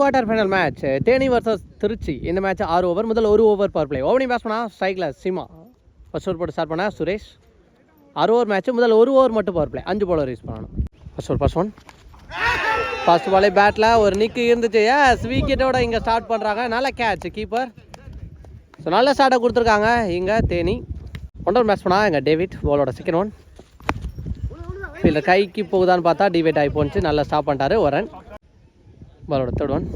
Quarter final match Theni versus Tiruchi இந்த match ஆறு over முதல் ஒரு ஓவர் பவர் பிளே ஓவனிங் பேட்ஸ் பண்ணா ஸ்ட்ரைக்கில் சீமா ஃபர்ஸ்ட் ஓவர் போட்டு ஸ்டார்ட் பண்ணா சுரேஷ் ஆறு ஓவர் மேட்ச் முதல் ஒரு ஓவர் மட்டும் பவர் பிளே அஞ்சு பாலர் யூஸ் பண்ணணும். First over first one first பாலே பேட்டில் ஒரு நிக்கு இருந்துச்சு. எஸ் விக்கெட்டோட இங்கே ஸ்டார்ட் பண்ணுறாங்க நல்ல கேட்ச் கீப்பர் ஸோ நல்ல ஸ்டார்ட்டை கொடுத்துருக்காங்க இங்கே தேனி ஒன்றரை மேட்ச் பண்ணால் எங்கள் டேவிட் பாலோட செகண்ட் ஒன் இல்லை கைக்கு போகுதான்னு பார்த்தா டிவேட் ஆகி போச்சு. நல்லா ஸ்டாப் பண்ணிட்டாரு. ஒரு ரன் பாலோட தேர்ட் ஒன்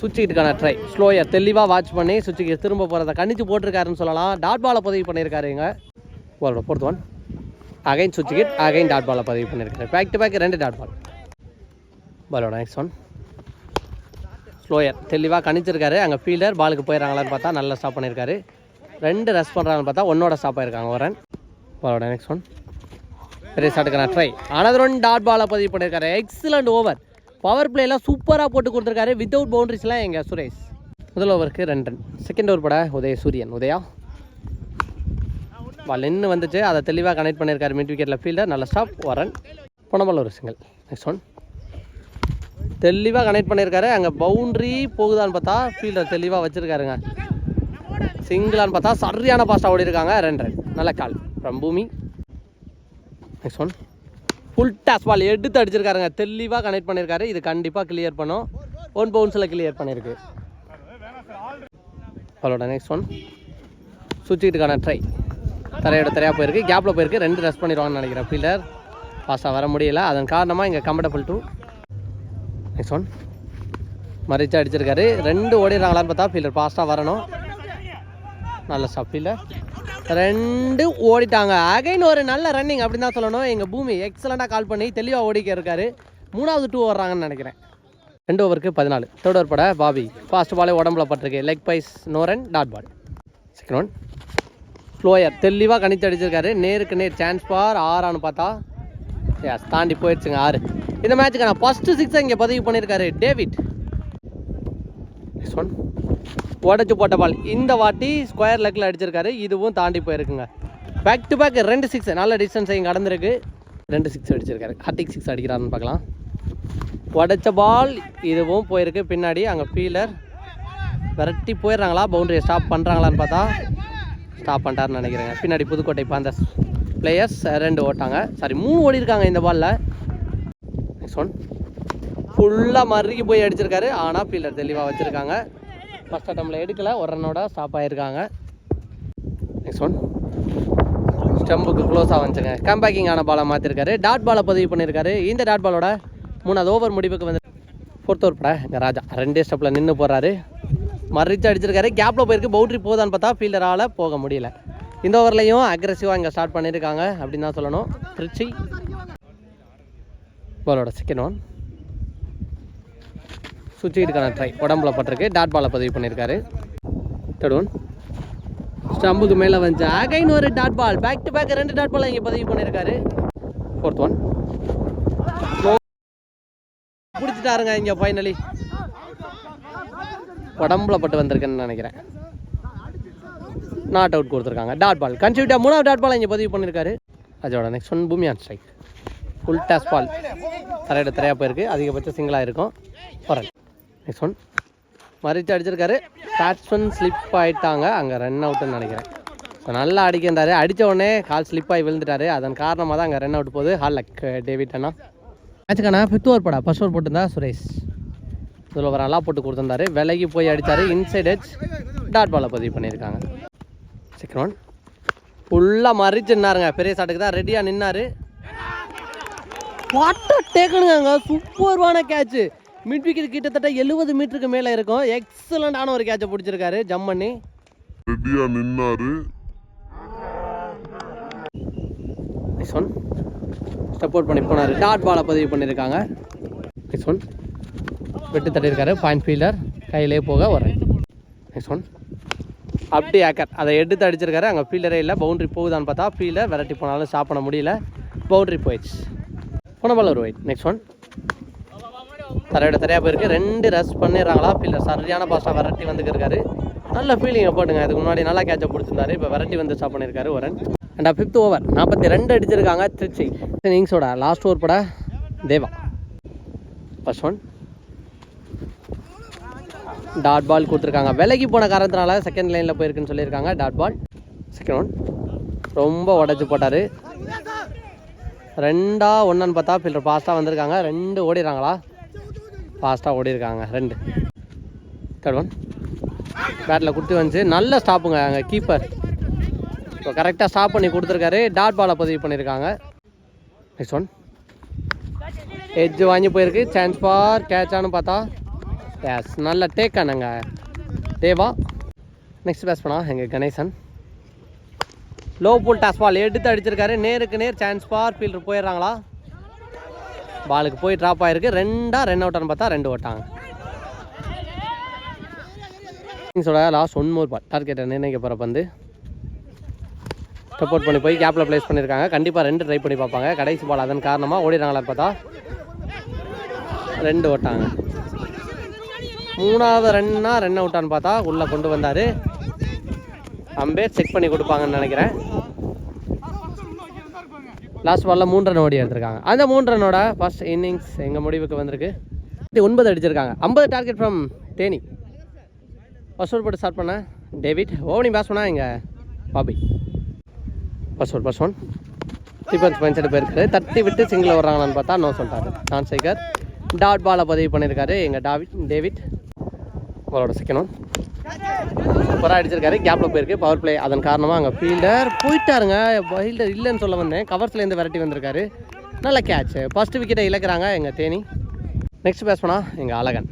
சுவிட்சுக்கிட்டுக்கான ட்ரை ஸ்லோயர் தெளிவாக வாட்ச் பண்ணி சுவிட்சுக்கு திரும்ப போகிறத கணிச்சு போட்டிருக்காருன்னு சொல்லலாம். டாட் பாலை பதிவு பண்ணியிருக்காருங்க பாலோட ஃபோர்த் ஒன் அகைன் சுவிட்சுக்கிட் அகைன் டாட் பாலை பதிவு பண்ணியிருக்காரு. பேக் டு பேக் ரெண்டு டாட் பால் பாலோட நெக்ஸ்ட் ஒன் ஸ்லோயர் தெளிவாக கணிச்சிருக்காரு. அங்கே ஃபீல்டர் பாலுக்கு போயிடறாங்களான்னு பார்த்தா நல்லா ஸ்டாப் பண்ணியிருக்காரு. ரெண்டு ரெஸ் பண்ணுறாங்கன்னு பார்த்தா ஒன்னோட ஸ்டாப் ஆயிருக்காங்க ஒரு ரன் பாலோட நெக்ஸ்ட் ஒன் பெரிய ஷாட்டுக்கான ட்ரை அனதர் ஒன் டாட் பாலை பதிவு பண்ணியிருக்காரு. எக்ஸலண்ட் ஓவர் பவர் பிளேலாம் சூப்பராக போட்டு கொடுத்துருக்காரு. வித்தவுட் பவுண்டரிஸ்லாம் எங்கள் சுரேஷ்? முதல் ஓவருக்கு ரெண்டு ரன் செகண்ட் ஓவர் பட உதய சூரியன். உதயா? பால் நின்று வந்துச்சு. அதை தெளிவாக கனெக்ட் பண்ணியிருக்காரு மிட் விக்கெட்டில் ஃபீல்டர் நல்ல ஸ்டாப் வரன் ரன் ஒரு சிங்கிள் நெக்ஸ்ட் ஒன் தெளிவாக கனெக்ட் பண்ணியிருக்காரு. அங்கே பவுண்ட்ரி போகுதான்னு பார்த்தா ஃபீல்டர் தெளிவாக வச்சுருக்காருங்க. சிங்கிளான்னு பார்த்தா சரியான பாஸ்டாக ஓடி இருக்காங்க ரெண்டு ரன் நல்ல கால் from Bhoomi. Next one full toss ball எடுத்து அடிச்சிருக்காருங்க. தெளிவாக கனெக்ட் பண்ணியிருக்காரு இது கண்டிப்பாக கிளியர் பண்ணும். ஒன் பவுன்ஸில் கிளியர் பண்ணியிருக்கு அவளோட நெக்ஸ்ட் ஒன் சுவிட்சுக்கிட்டுக்கான ட்ரை தரையோட தரையாக போயிருக்கு. கேப்பில் போயிருக்கு. ரெண்டு ரெஸ்ட் பண்ணிடுவாங்கன்னு நினைக்கிறேன். ஃபீல்டர் ஃபாஸ்ட்டாக வர முடியல. அதன் காரணமாக இங்கே கம்ஃபர்டபுள் டூ நெக்ஸ்ட் ஒன் மறிச்சு அடிச்சிருக்காரு. ரெண்டு ஓடிடுறாங்களான்னு பார்த்தா ஃபீல்டர் ஃபாஸ்ட்டாக வரணும். நல்ல ஸ்டாப் ஃபீல்டர் ரெண்டு ஓடிட்டாங்க. அகைன் ஒரு நல்ல ரன்னிங் அப்படின்னு தான் சொல்லணும். எங்கள் பூமி எக்ஸலண்ட்டாக கால் பண்ணி தெளிவாக ஓடிக்க இருக்காரு. மூணாவது டூ ஓடுறாங்கன்னு நினைக்கிறேன். ரெண்டு ஓவருக்கு பதினாலு. தேர்ட் ஓவர் பட பாபி. ஃபாஸ்ட் பாலே உடம்புல பட்டிருக்கு. Leg byes no run dot ball second one slower தெளிவாக கணித்து அடிச்சிருக்காரு. நேருக்கு நேர் சான்ஸ் பார் ஆறான்னு பார்த்தா எஸ் தாண்டி போயிடுச்சுங்க ஆறு. இந்த மேட்ச்சுக்கு நான் ஃபஸ்ட்டு சிக்ஸை இங்கே பதிவு பண்ணியிருக்காரு டேவிட். நெக்ஸ்ட் ஒன் உடச்சி போட்ட பால் இந்த வாட்டி ஸ்கொயர் லெக்கில் அடிச்சிருக்காரு. இதுவும் தாண்டி போயிருக்குங்க. பேக் டு பேக் ரெண்டு சிக்ஸ் நல்ல டிஸ்டன்ஸையும் இங்கே கடந்திருக்கு ரெண்டு சிக்ஸ் அடிச்சிருக்காரு. ஹார்டிக் சிக்ஸ் அடிக்கிறாருன்னு பார்க்கலாம். உடச்ச பால் இதுவும் போயிருக்கு. பின்னாடி அங்கே ஃபீலர் விரட்டி போயிடுறாங்களா? பவுண்டரியை ஸ்டாப் பண்ணுறாங்களான்னு பார்த்தா ஸ்டாப் பண்ணிட்டாருன்னு நினைக்கிறேங்க. பின்னாடி புதுக்கோட்டை பாந்த பிளேயர்ஸ் ரெண்டு ஓட்டாங்க. சாரி மூணு ஓடி இருக்காங்க இந்த பாலில் நெக்ஸ்ட் ஒன் ஃபுல்லாக மறுக்கி போய் அடிச்சிருக்காரு. ஆனால் ஃபீல்டர் தெளிவாக வச்சுருக்காங்க. ஃபஸ்ட் அட்டம்பில் எடுக்கல ஒரு ரன்னோட ஸ்டாப் ஆகிருக்காங்க நெக்ஸ்ட் ஒன் ஸ்டம்புக்கு க்ளோஸாக வந்துச்சுங்க கம்பேக்கிங்கான பாலை மாற்றிருக்காரு டாட் பாலை பதிவு பண்ணியிருக்காரு இந்த டாட் பாலோட மூணாவது ஓவர் முடிவுக்கு வந்து ஃபோர்த் ஓவர் பட இங்கே ராஜா. ரெண்டே ஸ்டெப்பில் நின்று போகிறாரு மறுச்சு அடிச்சிருக்காரு. கேப்பில் போயிருக்கு. பவுட்ரி போதான்னு பார்த்தா ஃபீல்டரால் போக முடியல. இந்த ஓவர்லேயும் அக்ரெசிவாக இங்கே ஸ்டார்ட் பண்ணியிருக்காங்க அப்படின்னு தான் சொல்லணும். திருச்சி. பாலோட செகண்ட் ஒன் சுற்றிக்கிட்டுக்கான ட்ரை உடம்புல பட்டிருக்கு. டாட் பாலை பதிவு பண்ணியிருக்காரு. தேர்ட் ஒன் ஸ்டம்புக்கு மேலே வந்து அகைன் ஒரு dot ball back to back ரெண்டு டாட் பால் இங்கே பதிவு பண்ணியிருக்காரு. ஃபோர்த் ஒன் பிடிச்சிட்டாருங்க இங்கே ஃபைனலி உடம்புல பட்டு வந்திருக்குன்னு நினைக்கிறேன். நாட் அவுட் கொடுத்துருக்காங்க. டாட் பால் கன்சியூட்டாக மூணாவது டாட் பால் இங்கே பதிவு பண்ணியிருக்காரு. அதோட நெக்ஸ்ட் ஒன் பூமியான் ஸ்ட்ரைக் ஃபுல் டாஸ் பால் தரையோட திரையாக போயிருக்கு. அதிகபட்சம் சிங்கிளாக இருக்கும். பரவாயில்ல நெக்ஸ்ட் ஒன் மறித்து அடிச்சிருக்காரு. பேட்ஸ்மேன் ஸ்லிப் ஆகிட்டாங்க அங்கே ரன் அவுட்டுன்னு நினைக்கிறேன். ஸோ நல்லா அடிக்கின்றாரு. அடித்த உடனே கால் ஸ்லிப் ஆகி விழுந்துட்டாரு. அதன் காரணமாக தான் அங்கே ரன் அவுட் போகுது. ஹால் லக் டேவிட் அண்ணா. மேட்சுக்கான ஃபிஃப்த் ஓவர் படா. ஃபர்ஸ்ட் ஓவர் போட்டிருந்தா சுரேஷ். இதில் ஒரு நல்லா போட்டு கொடுத்துருந்தாரு. விலகி போய் அடித்தார் இன்சைட் ஹெச் டாட் பாலை பதிவு பண்ணியிருக்காங்க. செகண்ட் ஒன் ஃபுல்லாக மறிச்சு நின்னாருங்க. பெரிய சாட்டுக்கு தான் ரெடியாக நின்னார். வாட்டர் டேக்கனுங்க சூப்பர்வான கேட்ச் மிட் விக்கெட் கிட்டத்தட்ட எழுபது மீட்டருக்கு மேலே இருக்கும். எக்ஸலண்டான ஒரு கேட்சை பிடிச்சிருக்காரு. ஜம் பண்ணி. ரெடியா நின்னாரு. நெக்ஸ்ட் ஒன் அவுட் பண்ணி போனார். டாட் பாலை பதிவு பண்ணியிருக்காங்க நெக்ஸ்ட் ஒன் வெட்டு தட்டியிருக்காரு. பாயிண்ட் ஃபீல்டர் கையிலே போக வரேன் நெக்ஸ்ட் ஒன் அப்படி ஏக்கர் அதை எடுத்து அடிச்சிருக்காரு. அங்கே ஃபீல்டரே இல்லை. பவுண்டரி போகுதான்னு பார்த்தா ஃபீல்டர் விரட்டி போனாலும் ஸ்டாப் பண்ண முடியல. பவுண்டரி போயிடுச்சு. போன பால் ஒரு ஒயிட் நெக்ஸ்ட் ஒன் தரையோட தரையாக போயிருக்கு. ரெண்டு ரஸ் பண்ணிடுறாங்களா? ஃபீல்டர் சரியான பாஸ்டாக விரட்டி வந்துருக்காரு நல்ல ஃபீலிங்கை போட்டுங்க. இதுக்கு முன்னாடி நல்லா கேட்சை பிடிச்சிருந்தாரு. இப்போ விரட்டி வந்து ஸ்டாப் பண்ணியிருக்காரு ஒரு ரன் அண்ட் ஃபிஃப்த் ஓவர் நாற்பத்தி ரெண்டு அடிச்சிருக்காங்க திருச்சி. இன்னிங்ஸோட லாஸ்ட் ஓவர் பட Deva. First one dot ball கொடுத்துருக்காங்க. விலகி போன காரணத்தினால செகண்ட் லைனில் போயிருக்குன்னு சொல்லியிருக்காங்க. டாட் பால் செகண்ட் ஒன் ரொம்ப உடச்சி போட்டார். ரெண்டா ஒன்றுன்னு பார்த்தா பில்லர் ஃபாஸ்ட்டாக வந்திருக்காங்க. ரெண்டு ஓடிடுறாங்களா? ஃபாஸ்ட்டாக ஓடிருக்காங்க ரெண்டு. தேர்ட் ஒன் பேட்டில் கொடுத்து வந்துச்சு. நல்ல ஸ்டாப்புங்க அங்கே கீப்பர் இப்போ கரெக்டாக ஸ்டாப் பண்ணி கொடுத்துருக்காரு. டாட் பாலை பதிவு பண்ணியிருக்காங்க. நெக்ஸ்ட் ஒன் எட்ஜ் வாங்கி போயிருக்கு. சான்ஸ் பார் கேட்சான்னு பார்த்தா. எஸ் நல்ல டேக் ஆனாங்க. தேவா. நெக்ஸ்ட் பேஸ் பண்ணா. எங்கள் Ganesan. Low full toss ball எடுத்து அடிச்சிருக்காரு. நேருக்கு நேர் சான்ஸ் பார் ஃபீல்டர் போயிடுறாங்களா? பாலுக்கு போய் ட்ராப் ஆயிருக்கு. ரெண்டாக ரன் அவுட்டான்னு பார்த்தா ரெண்டு ஓட்டாங்க. இன்னிங்ஸோட லாஸ்ட் ஒன் மோர் பால் டார்கெட்டை நிர்ணயிக்க போகிற பந்து? சப்போர்ட் பண்ணி போய் கேப்பில் ப்ளேஸ் பண்ணியிருக்காங்க கண்டிப்பாக ரெண்டு ட்ரை பண்ணி பார்ப்பாங்க. கடைசி பால் அதன் காரணமாக ஓடிடுறாங்களா பார்த்தா ரெண்டு ஓட்டாங்க. மூணாவது ரன்னா ரன் அவுட்டான்னு பார்த்தா உள்ளே கொண்டு வந்தார். அம்பேர் செக் பண்ணி கொடுப்பாங்கன்னு நினைக்கிறேன். லாஸ்ட் பாலில் மூன்று ரன் ஓடி எடுத்திருக்காங்க. அந்த மூன்று ரன்னோட ஃபர்ஸ்ட் இன்னிங்ஸ் எங்கள் முடிவுக்கு வந்திருக்கு? ஒன்பது அடிச்சிருக்காங்க. ஐம்பது target from Theni. First over போட்டு ஸ்டார்ட் பண்ணேன் டேவிட். ஓவனிங் பேஸ் பண்ணா இங்கே? Bobby. First over first one defence point set போயிருக்காரு தட்டி விட்டு சிங்கிள் வர்றாங்களான்னு பார்த்தா நோ சொல்லிட்டாரு நான் சேகர் டாட் பாலை பதிவு பண்ணியிருக்காரு. எங்கள் டாவிட். டேவிட் அவரோட செகண்ட் ஒன் சூப்பராக அடிச்சிருக்காரு. கேப்பில் போயிருக்கு. பவர் பிளே அதன் காரணமாக அங்கே ஃபீல்டர் போயிட்டாருங்க. ஃபீல்டர் இல்லைன்னு சொல்ல வந்தேன். கவர்ஸ்லேருந்து விரட்டி வந்திருக்காரு. நல்ல கேட்ச் ஃபர்ஸ்ட் விக்கெட்டை இழக்கிறாங்க எங்கள் தேனி. நெக்ஸ்ட் பேஸ் எங்கள் அழகன்.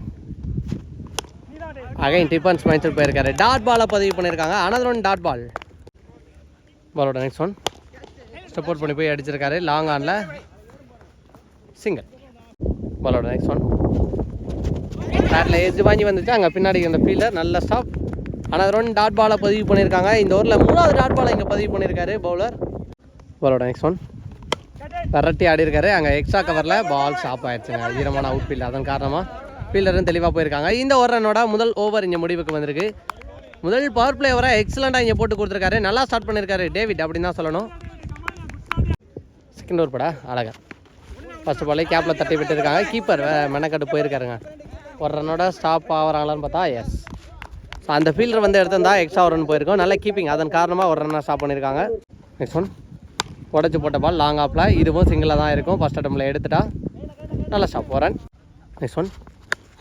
அகைன் டிஃபன்ஸ் மைண்ட் போயிருக்காரு. டாட் பாலை பதிவு பண்ணியிருக்காங்க அனதர் ஒன் டாட் பால் பாலோட நெக்ஸ்ட் ஒன் சப்போர்ட் பண்ணி போய் அடிச்சிருக்காரு. லாங் ஆனில் சிங்கிள் பாலோட நெக்ஸ்ட் ஒன் பேட்டில் எஜ்ஜு வாங்கி வந்துச்சு அங்கே பின்னாடி இந்த ஃபீல்டர் நல்ல ஸ்டாப் ஆனால் ஒன் டாட் பாலை பதிவு பண்ணியிருக்காங்க. இந்த ஊரில் மூணாவது டாட் பாலை இங்கே பதிவு பண்ணியிருக்காரு பவுலர் பாலோட நெக்ஸ்ட் ஒன் விரட்டி ஆடி இருக்காரு அங்கே எக்ஸ்ட்ரா கவரில் பால் ஸ்டாப் ஆயிடுச்சுங்க. ஈரமான அவுட் ஃபீல்டு அதன் காரணமாக ஃபீல்டரும் தெளிவாக போயிருக்காங்க. இந்த ஒரு ரன்னோட முதல் ஓவர் இங்கே முடிவுக்கு வந்திருக்கு. முதல் பவர் பிளே ஓவரை எக்ஸலண்ட்டாக இங்கே போட்டு கொடுத்துருக்காரு. நல்லா ஸ்டார்ட் பண்ணியிருக்காரு டேவிட் அப்படின்னு தான் சொல்லணும். செகண்ட் ஓவர் படா அழகா ஃபர்ஸ்ட் பாலே கேப்பில் தட்டி விட்டுருக்காங்க கீப்பர் மெனக்கட்டு போயிருக்காருங்க. ஒரு ரன்னோட ஸ்டாப் ஆகிறாங்களான்னு பார்த்தா எஸ் ஸோ அந்த ஃபீல்டர் வந்து எடுத்திருந்தா எக்ஸ்ட்ரா ஒரு ரன் போயிருக்கோம். நல்ல கீப்பிங் அதன் காரணமாக ஒரு ரன்னாக ஸ்டாப் பண்ணியிருக்காங்க நெக்ஸ்ட் ஒன் உடச்சி போட்ட பால் லாங் ஆப்பில் இதுவும் சிங்கிளாக தான் இருக்கும். ஃபஸ்ட் அட்டம்பில் எடுத்துட்டா நல்லா ஸ்டாப் போகிறேன் நெக்ஸ்ட் ஒன்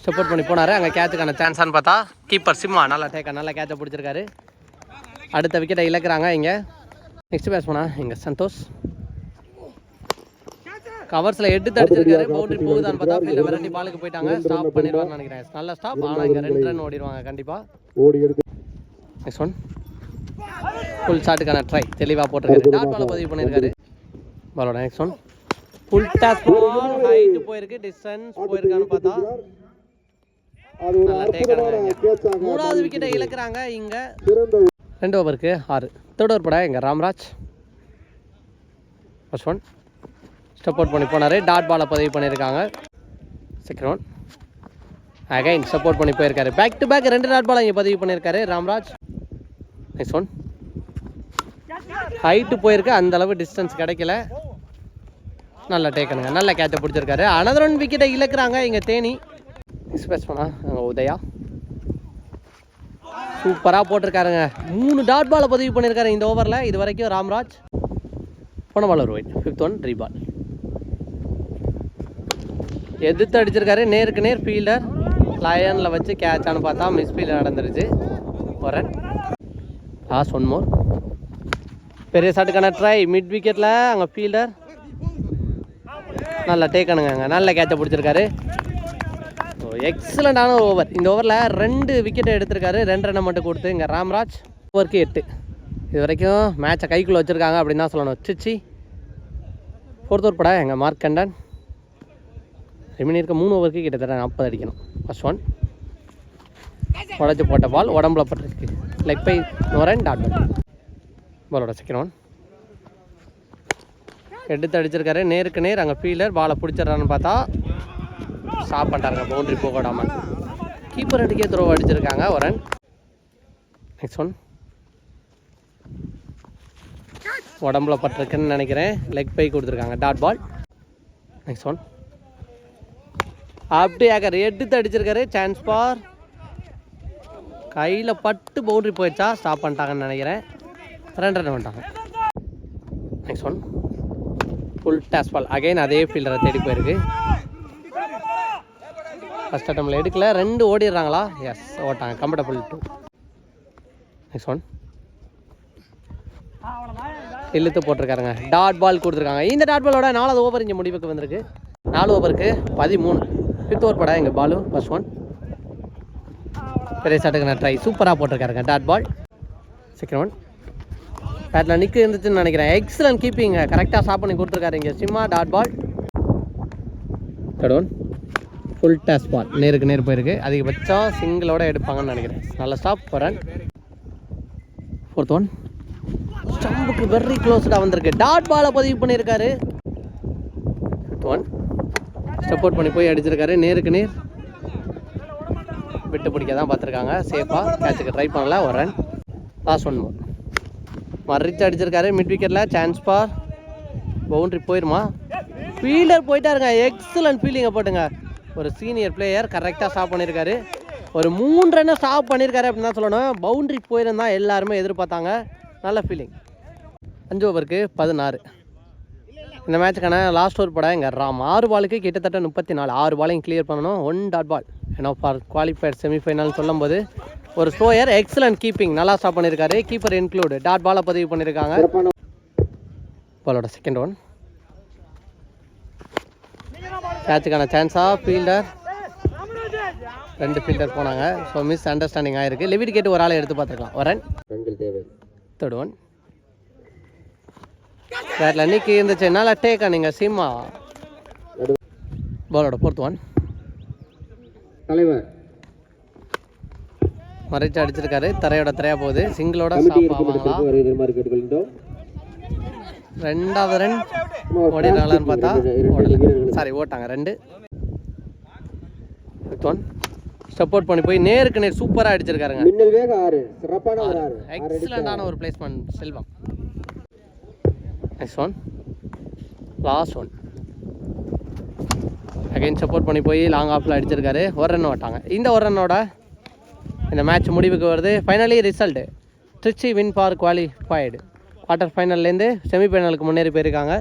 சப்போர்ட் பண்ணி போனார். அங்கே கேட்சுக்கான சான்ஸான்னு பார்த்தா கீப்பர் சிம்மா. நல்லா டேக்கா நல்லா கேட்சை பிடிச்சிருக்காரு. அடுத்த விக்கெட்டை இழக்கிறாங்க இங்கே. நெக்ஸ்ட் பேட்ஸ் பண்ணா இங்கே சந்தோஷ். கவர்ஸில் எடுத்து அடிச்சிருக்காரு. பவுண்டரி போகுதான்னு பார்த்தா ஃபீல்டில் விரட்டி பாலுக்கு போயிட்டாங்க. ஸ்டாப் பண்ணிடுவார்னு நினைக்கிறேன். நல்ல ஸ்டாப் ஆனால் இங்கே ரெண்டு ரன் ஓடிடுவாங்க கண்டிப்பாக ஓடி எடுத்து. நெக்ஸ்ட் ஒன் ஃபுல் ஷாட்டுக்கான ட்ரை தெளிவாக போட்டிருக்காரு. டாட் பாலை பதிவு பண்ணியிருக்காரு. பாலோட next one full toss ball height போயிருக்கு. டிஸ்டன்ஸ் போயிருக்கான்னு பார்த்தா. மூணாவது விக்கெட்டை இழக்கிறாங்க இங்கே. ரெண்டு ஓவருக்கு ஆறு. தேர்ட் ஓவர் பட இங்கே ராம்ராஜ். ஃபர்ஸ்ட் ஒன் சப்போர்ட் பண்ணி போனார். டாட் பாலை பதிவு பண்ணியிருக்காங்க செகண்ட் ஒன் அகைன் சப்போர்ட் பண்ணி போயிருக்காரு. பேக் டு பேக் ரெண்டு டாட் பாலை இங்கே பதிவு பண்ணியிருக்காரு ராம்ராஜ். நெக்ஸ்ட் ஒன் ஹைட்டு போயிருக்கு. அந்த அளவு டிஸ்டன்ஸ் கிடைக்கல. நல்லா டேக்கனுங்க நல்ல கேட்சை பிடிச்சிருக்காரு. அனதர் ஒன் விக்கெட்டை இழக்கிறாங்க. இங்கே தேனி. எக்ஸ்பிரஸ் பண்ணா அங்கே உதயா. சூப்பராக போட்டிருக்காருங்க. மூணு டாட் பாலை பதிவு பண்ணியிருக்காரு இந்த ஓவரில் இது வரைக்கும் ராம்ராஜ். போன ஒரு wide fifth one three ball எதிர்த்து அடிச்சிருக்காரு. நேருக்கு நேர் ஃபீல்டர் லயனில் வச்சு கேட்சான்னு பார்த்தா மிஸ் ஃபீல்டர் நடந்துருச்சு. ஒரு ரன் லாஸ்ட் ஒன் மோர் பெரிய ஷாட்டுக்கான ட்ரை மிட் விக்கெட்டில் அங்கே ஃபீல்டர் நல்லா டேக்கனுங்க அங்கே. நல்ல கேட்சை பிடிச்சிருக்காரு. எக்ஸலண்டான ஓவர் இந்த ஓவரில் ரெண்டு விக்கெட்டை எடுத்திருக்காரு. ரெண்டு ரன்னை மட்டும் கொடுத்து இங்கே ராம்ராஜ் ஓவருக்கு எட்டு. இது வரைக்கும் மேட்சை கைக்குள்ளே வச்சுருக்காங்க அப்படின்னு தான் சொல்லணும். சிச்சி ஃபோர்த் ஓவர் பட எங்கள் மார்க் கண்டன். ரெமினி இருக்க மூணு ஓவருக்கு கிட்டத்தட்ட நாற்பது அடிக்கணும். ஃபர்ஸ்ட் ஒன் உடச்சி போட்ட பால் உடம்புல பட்டிருக்கு. Leg bye no run dot ball பாலோட செகண்ட் ஒன் எடுத்து அடிச்சிருக்காரு. நேருக்கு நேர் அங்கே ஃபீல்டர் பாலை பிடிச்சிட்றான்னு பார்த்தா ஸ்டாப் பண்ணிட்டாருங்க. பவுண்டரி போக விடாமல் கீப்பர் அடிக்கே த்ரோ அடிச்சிருக்காங்க. ஒரு ரன் நெக்ஸ்ட் ஒன் உடம்புல பட்டிருக்குன்னு நினைக்கிறேன். லெக் பை கொடுத்துருக்காங்க. டாட் பால் நெக்ஸ்ட் ஒன் அப்படியே எடுத்து அடிச்சிருக்காரு. சான்ஸ் பார் கையில் பட்டு பவுண்ட்ரி போயிடுச்சா? ஸ்டாப் பண்ணிட்டாங்கன்னு நினைக்கிறேன். ரெண்டு ரன் பண்ணிட்டாங்க. Next one full toss ball again அதே ஃபீல்டரை தேடி போயிருக்கு. ஃபஸ்ட் அட்டம்பில் எடுக்கல. ரெண்டு ஓடிடுறாங்களா? எஸ் ஓட்டாங்க. கம்ஃபர்டபுள் டூ நெக்ஸ்ட் ஒன் இழுத்து போட்டிருக்காருங்க. டாட் பால் கொடுத்துருக்காங்க. இந்த டாட் பாலோட நாலாவது ஓவர் இங்கே முடிவுக்கு வந்திருக்கு. நாலு ஓவருக்கு பதிமூணு. ஃபிஃப்த் ஓவர் படா எங்கள் பாலு? ஃபர்ஸ்ட் ஒன் பெரிய சட்டுக்கு நான் ட்ரை சூப்பராக போட்டிருக்காருங்க டாட் பால் செகண்ட் ஒன் பேட்டில் நிற்க இருந்துச்சுன்னு நினைக்கிறேன். எக்ஸலன்ட் கீப்பிங்க கரெக்டாக ஸ்டாப் பண்ணி கொடுத்துருக்காரு இங்கே Simma dot ball third one full toss ball நேருக்கு நேர் போயிருக்கு. அதிகபட்சம் சிங்கிளோட எடுப்பாங்கன்னு நினைக்கிறேன். நல்ல ஸ்டாப் போகிறேன் ஃபோர்த் ஒன் ஸ்டம்புக்கு வெரி க்ளோஸ்டாக வந்திருக்கு. டாட் பாலை பதிவு பண்ணியிருக்காரு. ஃபிஃப்த் ஒன் சப்போர்ட் பண்ணி போய் அடிச்சிருக்காரு. நேருக்கு நேர் விட்டு பிடிக்க தான் பார்த்துருக்காங்க. சேஃபாக கேட்சுக்கு ட்ரை பண்ணல. ஒரு ரன் லாஸ்ட் ஒன் மோர் மறிச்சு அடிச்சிருக்காரு. மிட் விக்கெட்டில் சான்ஸ் பார் பவுண்ட்ரி போயிருமா? ஃபீல்டர் போயிட்டாருங்க. எக்ஸலன்ட் ஃபீலிங்கை போட்டுங்க. ஒரு சீனியர் பிளேயர் கரெக்டாக ஸ்டாப் பண்ணியிருக்காரு ஒரு மூணு ரன்னை ஸ்டாப் பண்ணியிருக்காரு அப்படின்னு தான் சொல்லணும். பவுண்ட்ரி போயிருந்தா எல்லாருமே எதிர்பார்த்தாங்க. நல்ல ஃபீலிங் அஞ்சு ஓவருக்கு பதினாறு. இந்த மேட்சுக்கான லாஸ்ட் ஓவர் படம் எங்கள் ராம். ஆறு பாலுக்கு கிட்டத்தட்ட முப்பத்தி நாலு ஆறு பாலையும் கிளியர் பண்ணணும். ஒன் டாட் பால் ஏன்னா ஃபார் குவாலிஃபைட் செமிஃபைனல் சொல்லும்போது ஒரு ஸ்லோயர் எக்ஸலன்ட் கீப்பிங் நல்லா ஸ்டாப் பண்ணியிருக்காரு கீப்பர் இன்க்ளூடு டாட் பாலை பதிவு பண்ணியிருக்காங்க பாலோட செகண்ட் ஒன் கேட்சுக்கான சான்ஸாக ஃபீல்டர் ரெண்டு ஃபீல்டர் போனாங்க. ஸோ மிஸ் அண்டர்ஸ்டாண்டிங் ஆயிருக்கு. லெவிட் கேட்டு ஒரு ஆளை எடுத்து பார்த்துக்கலாம். ஒரு ரன் ரன்கள் தேவை. தேர்ட் ஒன் பேட்டில் அன்னைக்கு இருந்துச்சு. நல்லா டேக்கா நீங்கள் சீமா பாலோட ஃபோர்த் ஒன் தலைவர். மறைச்சு அடிச்சிருக்காரு. தரையோட தரையா போகுது. சிங்கிளோட ரெண்டாவது ரன் ஓடினாங்களான்னு பார்த்தா சாரி ஓட்டாங்க. ரெண்டு. ஒன் அவுட் பண்ணி போய் நேருக்கு நேர் சூப்பராக அடிச்சிருக்காருங்க. எக்ஸலண்டான ஒரு placement Selvam. Next one last one again support பண்ணி போய் லாங் ஆஃபில் அடிச்சிருக்காரு. ஒரு ரன் ஓட்டாங்க. இந்த ஒரு ரன்னோட இந்த மேட்ச் முடிவுக்கு வருது. Finally result Trichy win for qualified quarter ஃபைனல்லேருந்து செமிஃபைனலுக்கு முன்னேறி போயிருக்காங்க.